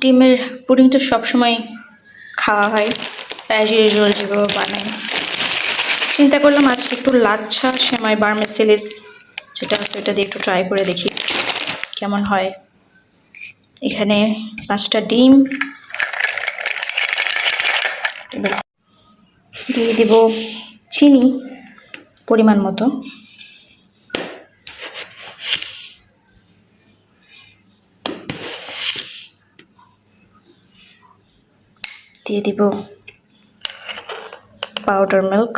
ডিমের পুডিং তো সবসময় খাওয়া হয় অ্যাজ ইউজুয়াল যেভাবে বানাই। চিন্তা করলাম আজকে একটু লাচ্ছা, সেমাই, বার্মেসিলিস যেটা আছে ওটা দিয়ে একটু ট্রাই করে দেখি কেমন হয়। এখানে পাঁচটা ডিম। দিয়ে দিব চিনি পরিমাণ মতো। দিয়ে দিব পাউডার মিল্ক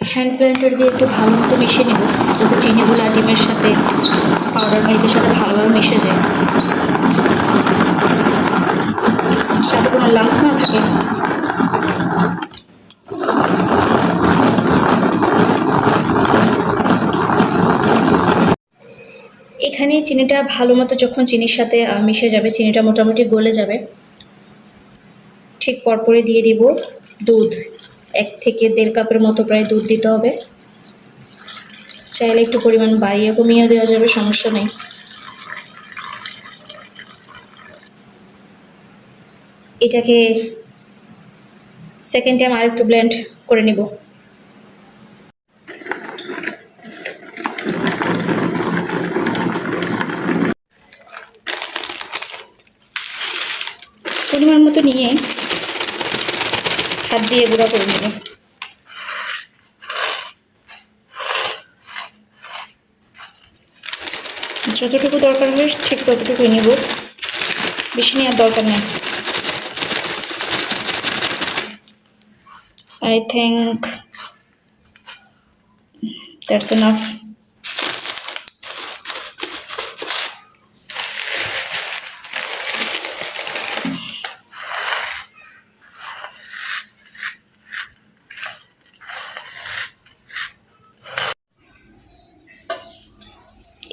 হ্যান্ড ব্লেন্ডার দিয়ে একটু ভালো মতো মিশিয়ে নেব, যাতে চিনিগুলো আর ডিমের সাথে পাউডার মিল্কের সাথে ভালোভাবে মিশে যায়। সাথে কোনো লাংস না থাকে। এখানে চিনিটা ভালো মতো যখন চিনির সাথে মিশে যাবে, চিনিটা মোটামুটি গলে যাবে। ঠিক পরপরই দিয়ে দিব দুধ। এক থেকে দেড় কাপের মতো প্রায় দুধ দিতে হবে। চাইলে একটু পরিমাণ বাড়িয়ে কমিয়ে দেওয়া যাবে, সমস্যা নেই। এটাকে সেকেন্ড টাইম আরেকটু ব্লেন্ড করে নিব পরিমাণ মতো নিয়ে হাত দিয়ে গুঁড়া করে নেব। যতটুকু দরকার হবে ঠিক ততটুকুই নেব। বেশি নেওয়ার দরকার নেই। I think that's enough.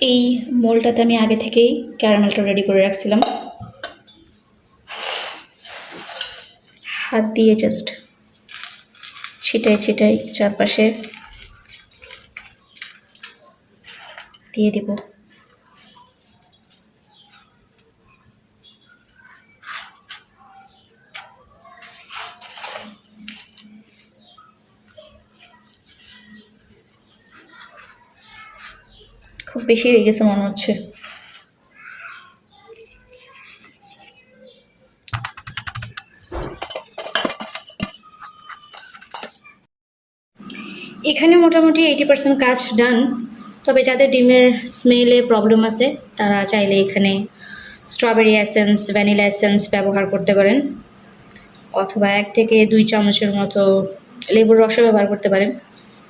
এই মোলটাতে আমি আগে থেকেই ক্যারামেলটা রেডি করে রাখছিলাম। হাত দিয়ে জাস্ট ছিটাই ছিটাই চারপাশে দিয়ে দিব। খুব বেশি হয়ে গেছে মনে হচ্ছে। এখানে মোটামুটি এইটি পার্সেন্ট কাজ ডান তবে যাদের ডিমের স্মেলে প্রবলেম আছে, তারা চাইলে এখানে স্ট্রবেরি এসেন্স ভ্যানিলা এসেন্স ব্যবহার করতে পারেন। অথবা এক থেকে দুই চামচের মতো লেবুর রসও ব্যবহার করতে পারেন।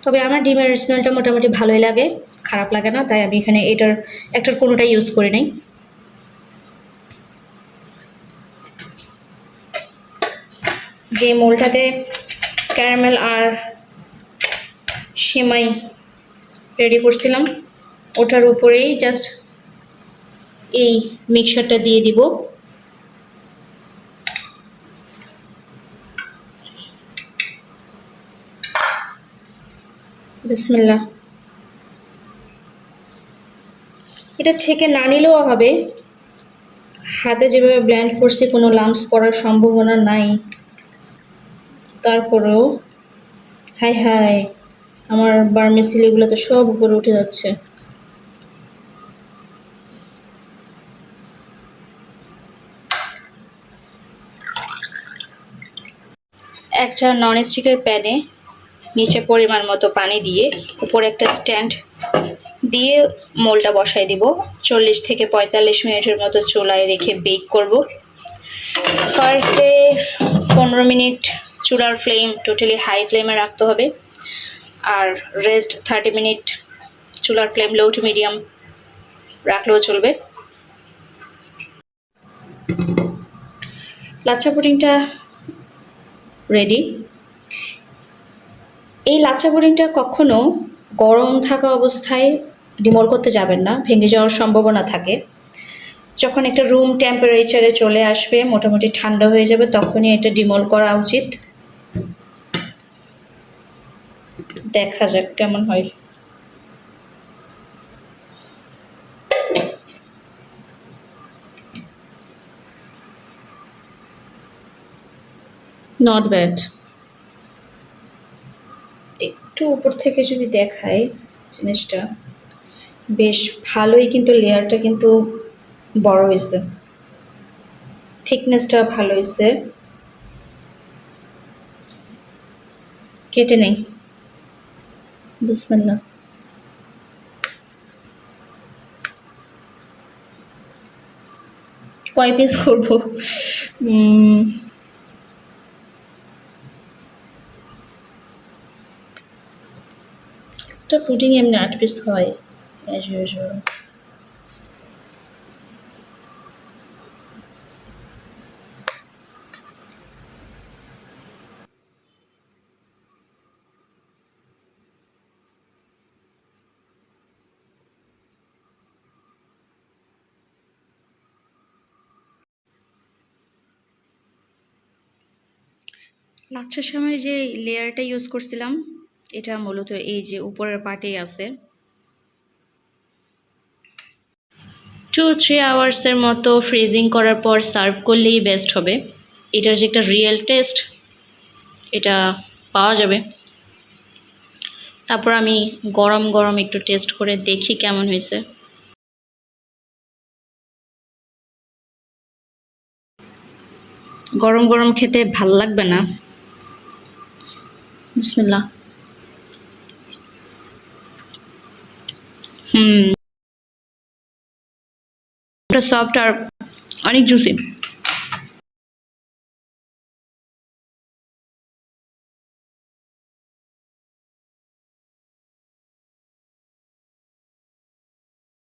তবে আমার ডিমের স্মেলটা মোটামুটি ভালোই লাগে। খারাপ লাগে না, তাই আমি এখানে এটার, একটার কোনোটাই ইউজ করি নাই। যে মোলটাতে ক্যারামেল আর সেমাই রেডি করছিলাম, ওটার উপরেই জাস্ট এই মিক্সারটা দিয়ে দিব। বিসমিল্লাহ। এটা ছেঁকে না নিলেও হবে। হাতে যেভাবে ব্ল্যান্ড করছি, কোনো লামস পড়ার সম্ভাবনা নাই। তারপরেও, হাই হাই, আমার বার্মেসিলিগুলো তো সব উপরে উঠে যাচ্ছে। একটা ননস্টিকের প্যানে নিচে পরিমাণ মতো পানি দিয়ে উপরে একটা স্ট্যান্ড দিয়ে মোলটা বসাই দিব। চল্লিশ থেকে পঁয়তাল্লিশ মিনিটের মতো চুলায় রেখে বেক করব। ফার্স্টে পনেরো মিনিট চুলার ফ্লেম টোটালি হাই ফ্লেমে রাখতে হবে। আর রেস্ট থার্টি মিনিট চুলার ফ্লেম লো টু মিডিয়াম রাখলেও চলবে। লাচ্চা পুডিংটা রেডি এই লাচ্চা পুডিংটা কখনো গরম থাকা অবস্থায় ডিমল করতে যাবেন না, ভেঙে যাওয়ার সম্ভাবনা থাকে। যখন একটা রুম টেম্পারেচারে চলে আসবে, মোটামুটি ঠান্ডা হয়ে যাবে, তখনই এটা ডিমল করা উচিত। দেখা যাক কেমন হয়। নট ব্যাড একটু উপর থেকে যদি দেখায় জিনিসটা। বেশ ভালোই কিন্তু লেয়ারটা কিন্তু বড় হয়েছে। থিকনেসটা ভালো হয়েছে। কেটে নেই। বিসমিল্লাহ কয় পিস করব? একটা পুডিং এমনি আট পিস হয়। অ্যাজ ইউজুয়াল লাচ্ছা সামের যে লেয়ারটা ইউজ করছিলাম, এটা মূলত এই যে উপরের পার্টেই আছে। টু থ্রি আওয়ার্সের মতো ফ্রিজিং করার পর সার্ভ করলেই বেস্ট হবে। এটার যে একটা রিয়েল টেস্ট এটা পাওয়া যাবে। তারপর আমি গরম গরম একটু টেস্ট করে দেখি কেমন হয়েছে। গরম গরম খেতে ভালো লাগবে না। বিসমিল্লাহ। হুম। সফট আর অনেক জুসি